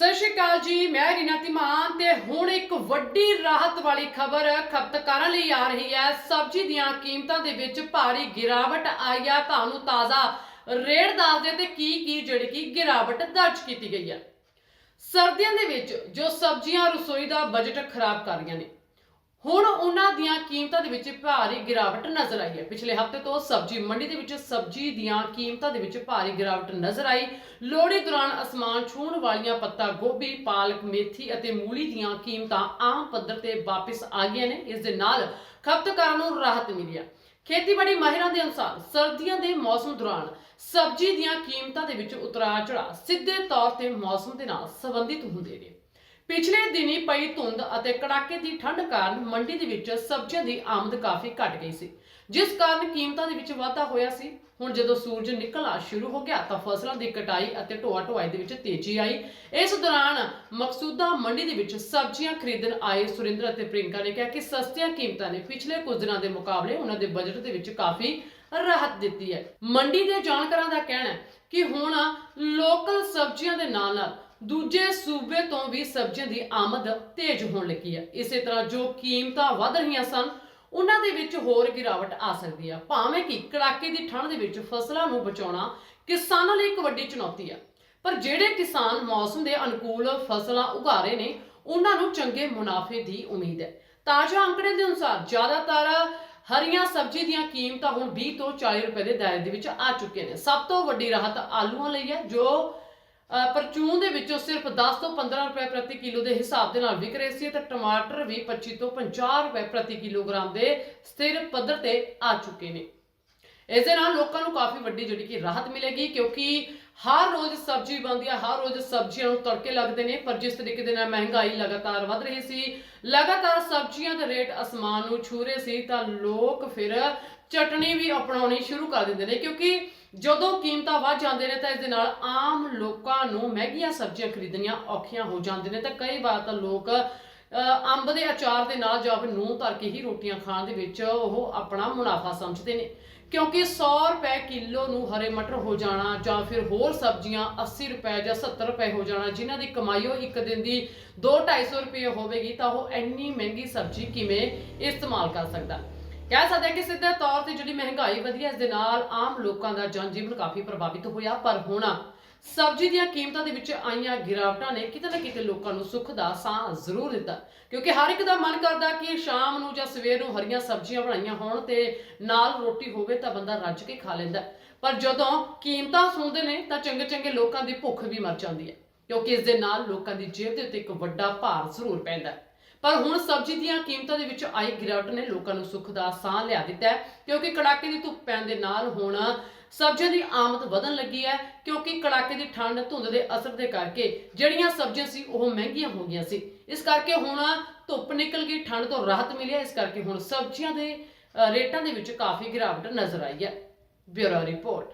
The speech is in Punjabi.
ਸਤਿ ਸ਼੍ਰੀ ਅਕਾਲ ਜੀ, ਮੈਂ ਰੀਨਾ ਧੀਮਾਨ ਤੇ ਹੁਣ ਇੱਕ ਵੱਡੀ ਰਾਹਤ ਵਾਲੀ ਖਬਰ ਖਪਤਕਾਰਾਂ ਲਈ ਆ ਰਹੀ ਹੈ। ਸਬਜ਼ੀ ਦੀਆਂ ਕੀਮਤਾਂ ਦੇ ਵਿੱਚ ਭਾਰੀ ਗਿਰਾਵਟ ਆਈ ਹੈ ਤੁਹਾਨੂੰ ਤਾਜ਼ਾ ਰੇਟ ਦੱਸਦੇ ਤੇ ਕੀ ਕੀ ਜਿਹੜੀ ਕਿ ਗਿਰਾਵਟ ਦਰਜ ਕੀਤੀ ਗਈ ਹੈ ਸਰਦੀਆਂ ਦੇ ਵਿੱਚ ਜੋ ਸਬਜ਼ੀਆਂ ਰਸੋਈ ਦਾ ਬਜਟ ਖਰਾਬ ਕਰ ਰਹੀਆਂ ਨੇ ਹੁਣ ਉਹਨਾਂ ਦੀਆਂ ਕੀਮਤਾਂ ਦੇ ਵਿੱਚ ਭਾਰੀ ਗਿਰਾਵਟ ਨਜ਼ਰ ਆਈ ਹੈ। ਪਿਛਲੇ ਹਫ਼ਤੇ ਤੋਂ ਸਬਜ਼ੀ ਮੰਡੀ ਦੇ ਵਿੱਚ ਸਬਜ਼ੀ ਦੀਆਂ ਕੀਮਤਾਂ ਦੇ ਵਿੱਚ ਭਾਰੀ ਗਿਰਾਵਟ ਨਜ਼ਰ ਆਈ। ਲੋਹੜੀ ਦੌਰਾਨ ਅਸਮਾਨ ਛੂਹਣ ਵਾਲੀਆਂ ਪੱਤਾ ਗੋਭੀ, ਪਾਲਕ, ਮੇਥੀ ਅਤੇ ਮੂਲੀ ਦੀਆਂ ਕੀਮਤਾਂ ਆਮ ਪੱਧਰ ਤੇ ਵਾਪਸ ਆ ਗਈਆਂ ਨੇ। ਇਸ ਦੇ ਨਾਲ ਖਪਤਕਾਰਾਂ ਨੂੰ ਰਾਹਤ ਮਿਲੀ ਹੈ। ਖੇਤੀਬਾੜੀ ਮਾਹਿਰਾਂ ਦੇ ਅਨੁਸਾਰ ਸਰਦੀਆਂ ਦੇ ਮੌਸਮ ਦੌਰਾਨ ਸਬਜ਼ੀ ਦੀਆਂ ਕੀਮਤਾਂ ਦੇ ਵਿੱਚ ਉਤਰਾਅ ਚੜਾਅ ਸਿੱਧੇ ਤੌਰ ਤੇ ਮੌਸਮ ਦੇ ਨਾਲ ਸੰਬੰਧਿਤ ਹੁੰਦੇ ਨੇ। ਪਿਛਲੇ ਦਿਨੀ ਪਈ ਧੁੰਦ ਅਤੇ ਕੜਾਕੇ ਦੀ ਠੰਡ ਕਾਰਨ ਮੰਡੀ ਦੇ ਵਿੱਚ ਸਬਜ਼ੀਆਂ ਦੀ ਆਮਦ ਕਾਫੀ ਘਟ ਗਈ ਸੀ, ਜਿਸ ਕਾਰਨ ਕੀਮਤਾਂ ਦੇ ਵਿੱਚ ਵਾਧਾ ਹੋਇਆ ਸੀ। ਹੁਣ ਜਦੋਂ ਸੂਰਜ ਨਿਕਲਣਾ ਸ਼ੁਰੂ ਹੋ ਗਿਆ ਤਾਂ ਫਸਲਾਂ ਦੀ ਕਟਾਈ ਅਤੇ ਢੋਆ ਢੁਆਈ ਦੇ ਵਿੱਚ ਤੇਜ਼ੀ ਆਈ। ਇਸ ਦੌਰਾਨ ਮਕਸੂਦਾ ਮੰਡੀ ਦੇ ਵਿੱਚ ਸਬਜ਼ੀਆਂ ਖਰੀਦਣ ਆਏ ਸੁਰਿੰਦਰ ਅਤੇ ਪ੍ਰਿੰਕਾ ਨੇ ਕਿਹਾ ਕਿ ਸਸਤੀਆਂ ਕੀਮਤਾਂ ਨੇ ਪਿਛਲੇ ਕੁਝ ਦਿਨਾਂ ਦੇ ਮੁਕਾਬਲੇ ਉਹਨਾਂ ਦੇ ਬਜਟ ਦੇ ਵਿੱਚ ਕਾਫੀ ਰਾਹਤ ਦਿੱਤੀ ਹੈ। ਮੰਡੀ ਦੇ ਜਾਣਕਾਰਾਂ ਦਾ ਕਹਿਣਾ ਹੈ ਕਿ ਹੁਣ ਲੋਕਲ ਸਬਜ਼ੀਆਂ ਦੇ ਨਾਲ ਨਾਲ ਦੂਜੇ ਸੂਬੇ ਤੋਂ ਵੀ ਸਬਜ਼ੀਆਂ ਦੀ ਆਮਦ ਤੇਜ਼ ਹੋਣ ਲੱਗੀ ਹੈ। ਇਸੇ ਤਰ੍ਹਾਂ ਜੋ ਕੀਮਤਾਂ ਵੱਧ ਰਹੀਆਂ ਸਨ, ਉਹਨਾਂ ਦੇ ਵਿੱਚ ਹੋਰ ਗਿਰਾਵਟ ਆ ਸਕਦੀ ਹੈ। ਭਾਵੇਂ ਕਿ ਕੜਾਕੇ ਦੀ ਠੰਡ ਦੇ ਵਿੱਚ ਫਸਲਾਂ ਨੂੰ ਬਚਾਉਣਾ ਕਿਸਾਨਾਂ ਲਈ ਇੱਕ ਵੱਡੀ ਚੁਣੌਤੀ ਹੈ। ਪਰ ਜਿਹੜੇ ਕਿਸਾਨ ਮੌਸਮ ਦੇ ਅਨੁਕੂਲ ਫਸਲਾਂ ਉਗਾ ਰਹੇ ਨੇ, ਉਹਨਾਂ ਨੂੰ ਚੰਗੇ ਮੁਨਾਫੇ ਦੀ ਉਮੀਦ ਹੈ। ਤਾਜ਼ਾ ਅੰਕੜੇ ਦੇ ਅਨੁਸਾਰ, ਜ਼ਿਆਦਾਤਰ ਹਰੀਆਂ ਸਬਜ਼ੀ ਦੀਆਂ ਕੀਮਤਾਂ ਹੁਣ 20 ਤੋਂ 40 ਰੁਪਏ ਦੇ ਦਾਇਰੇ ਦੇ ਵਿੱਚ ਆ ਚੁੱਕੀਆਂ ਨੇ। ਸਭ ਤੋਂ ਵੱਡੀ ਰਾਹਤ ਆਲੂਆਂ ਲਈ ਹੈ, ਜੋ ਪਰਚੂਨ ਦੇ ਵਿੱਚੋਂ ਸਿਰਫ 10 ਤੋਂ 15 ਰੁਪਏ ਪ੍ਰਤੀ ਕਿਲੋ ਦੇ ਹਿਸਾਬ ਦੇ ਨਾਲ ਵਿਕ ਰਹੇ ਸੀ ਤੇ ਟਮਾਟਰ ਵੀ 25 ਤੋਂ 50 ਰੁਪਏ ਪ੍ਰਤੀ ਕਿਲੋਗ੍ਰਾਮ ਦੇ ਸਥਿਰ ਪੱਧਰ ਤੇ ਆ ਚੁੱਕੇ ਨੇ। ਇਸ ਦੇ ਨਾਲ ਲੋਕਾਂ ਨੂੰ ਕਾਫੀ ਵੱਡੀ ਜਿਹੜੀ ਕਿ ਰਾਹਤ ਮਿਲੇਗੀ ਕਿਉਂਕਿ ਹਰ ਰੋਜ਼ ਸਬਜ਼ੀ ਬਣਦੀ ਹੈ ਹਰ ਰੋਜ਼ ਸਬਜ਼ੀਆਂ ਨੂੰ ਤੜਕੇ ਲੱਗਦੇ ਨੇ, ਪਰ ਜਿਸ ਤਰੀਕੇ ਦੇ ਨਾਲ ਮਹਿੰਗਾਈ ਲਗਾਤਾਰ ਵੱਧ ਰਹੀ ਸੀ, ਲਗਾਤਾਰ ਸਬਜ਼ੀਆਂ ਦੇ ਰੇਟ ਅਸਮਾਨ ਨੂੰ ਛੂ ਰਹੇ ਸੀ, ਤਾਂ ਲੋਕ ਫਿਰ ਚਟਣੀ ਵੀ ਅਪਣਾਉਣੀ ਸ਼ੁਰੂ ਕਰ ਦਿੰਦੇ ਨੇ ਕਿਉਂਕਿ ਜਦੋਂ ਕੀਮਤਾਂ ਵੱਧ ਜਾਂਦੇ ਨੇ ਤਾਂ ਇਸ ਦੇ ਨਾਲ ਆਮ ਲੋਕਾਂ ਨੂੰ ਮਹਿੰਗੀਆਂ ਸਬਜ਼ੀਆਂ ਖਰੀਦਣੀਆਂ ਔਖੀਆਂ ਹੋ ਜਾਂਦੀਆਂ ਨੇ। ਤਾਂ ਕਈ ਵਾਰ ਤਾਂ ਲੋਕ ਅੰਬ ਦੇ ਅਚਾਰ ਦੇ ਨਾਲ ਜਾਂ ਫਿਰ ਨੂੰਹ ਧਰ ਕੇ ਹੀ ਰੋਟੀਆਂ ਖਾਣ ਦੇ ਵਿੱਚ ਉਹ ਆਪਣਾ ਮੁਨਾਫਾ ਸਮਝਦੇ ਨੇ। ਕਿਉਂਕਿ 100 ਰੁਪਏ ਕਿਲੋ ਨੂੰ ਹਰੇ ਮਟਰ ਹੋ ਜਾਣਾ ਜਾਂ ਫਿਰ ਹੋਰ ਸਬਜ਼ੀਆਂ 80 ਰੁਪਏ ਜਾਂ 70 ਰੁਪਏ ਹੋ ਜਾਣਾ, ਜਿਨ੍ਹਾਂ ਦੀ ਕਮਾਈ ਉਹ ਇੱਕ ਦਿਨ ਦੀ 2-250 ਰੁਪਏ ਹੋਵੇਗੀ ਤਾਂ ਉਹ ਇੰਨੀ ਮਹਿੰਗੀ ਸਬਜ਼ੀ ਕਿਵੇਂ ਇਸਤੇਮਾਲ ਕਰ ਸਕਦਾ? ਕਹਿ ਸਕਦੇ ਹਾਂ ਕਿ ਸਿੱਧੇ ਤੌਰ ਤੇ ਜਿਹੜੀ ਮਹਿੰਗਾਈ ਵਧੀ ਹੈ, ਇਸ ਦੇ ਨਾਲ ਆਮ ਲੋਕਾਂ ਦਾ ਜਨਜੀਵਨ ਕਾਫੀ ਪ੍ਰਭਾਵਿਤ ਹੋਇਆ। ਪਰ ਹੁਣ ਸਬਜ਼ੀ ਦੀਆਂ ਕੀਮਤਾਂ ਦੇ ਵਿੱਚ ਆਈਆਂ ਗਿਰਾਵਟਾਂ ਨੇ ਕਿਤੇ ਨਾ ਕਿਤੇ ਲੋਕਾਂ ਨੂੰ ਸੁੱਖ ਦਾ ਸਾਹ ਜ਼ਰੂਰ ਦਿੱਤਾ। ਕਿਉਂਕਿ ਹਰ ਇੱਕ ਦਾ ਮਨ ਕਰਦਾ ਕਿ ਸ਼ਾਮ ਨੂੰ ਜਾਂ ਸਵੇਰ ਨੂੰ ਹਰੀਆਂ ਸਬਜ਼ੀਆਂ ਬਣਾਈਆਂ ਹੋਣ ਤੇ ਨਾਲ ਰੋਟੀ ਹੋਵੇ ਤਾਂ ਬੰਦਾ ਰੱਜ ਕੇ ਖਾ ਲੈਂਦਾ। ਪਰ ਜਦੋਂ ਕੀਮਤਾਂ ਸੁਣਦੇ ਨੇ ਤਾਂ ਚੰਗੇ ਚੰਗੇ ਲੋਕਾਂ ਦੀ ਭੁੱਖ ਵੀ ਮਰ ਜਾਂਦੀ ਹੈ। ਕਿਉਂਕਿ ਇਸ ਦੇ ਨਾਲ ਲੋਕਾਂ ਦੀ ਜੇਬ ਦੇ ਉੱਤੇ ਇੱਕ ਵੱਡਾ ਭਾਰ ਜ਼ਰੂਰ ਪੈਂਦਾ ਹੈ। ਪਰ ਹੁਣ ਸਬਜ਼ੀ ਦੀਆਂ ਕੀਮਤਾਂ ਦੇ ਵਿੱਚ ਆਈ ਗਿਰਾਵਟ ਨੇ ਲੋਕਾਂ ਨੂੰ ਸੁੱਖ ਦਾ ਸਾਹ ਲਿਆ ਦਿੱਤਾ ਕਿਉਂਕਿ ਕੜਾਕੇ ਦੀ ਧੁੱਪ ਪੈਣ ਦੇ ਨਾਲ ਹੁਣ ਸਬਜ਼ੀਆਂ ਦੀ ਆਮਦ ਵਧਣ ਲੱਗੀ ਹੈ, ਕਿਉਂਕਿ ਕੜਾਕੇ ਦੀ ਠੰਡ ਧੁੰਦ ਦੇ ਅਸਰ ਦੇ ਕਰਕੇ ਜਿਹੜੀਆਂ ਸਬਜ਼ੀਆਂ ਸੀ ਉਹ ਮਹਿੰਗੀਆਂ ਹੋ ਗਈਆਂ ਸੀ। ਇਸ ਕਰਕੇ ਹੁਣ ਧੁੱਪ ਨਿਕਲ ਗਈ, ਠੰਡ ਤੋਂ ਰਾਹਤ ਮਿਲੀ ਹੈ, ਇਸ ਕਰਕੇ ਹੁਣ ਸਬਜ਼ੀਆਂ ਦੇ ਰੇਟਾਂ ਦੇ ਵਿੱਚ ਕਾਫੀ ਗਿਰਾਵਟ ਨਜ਼ਰ ਆਈ ਹੈ। Bureau report.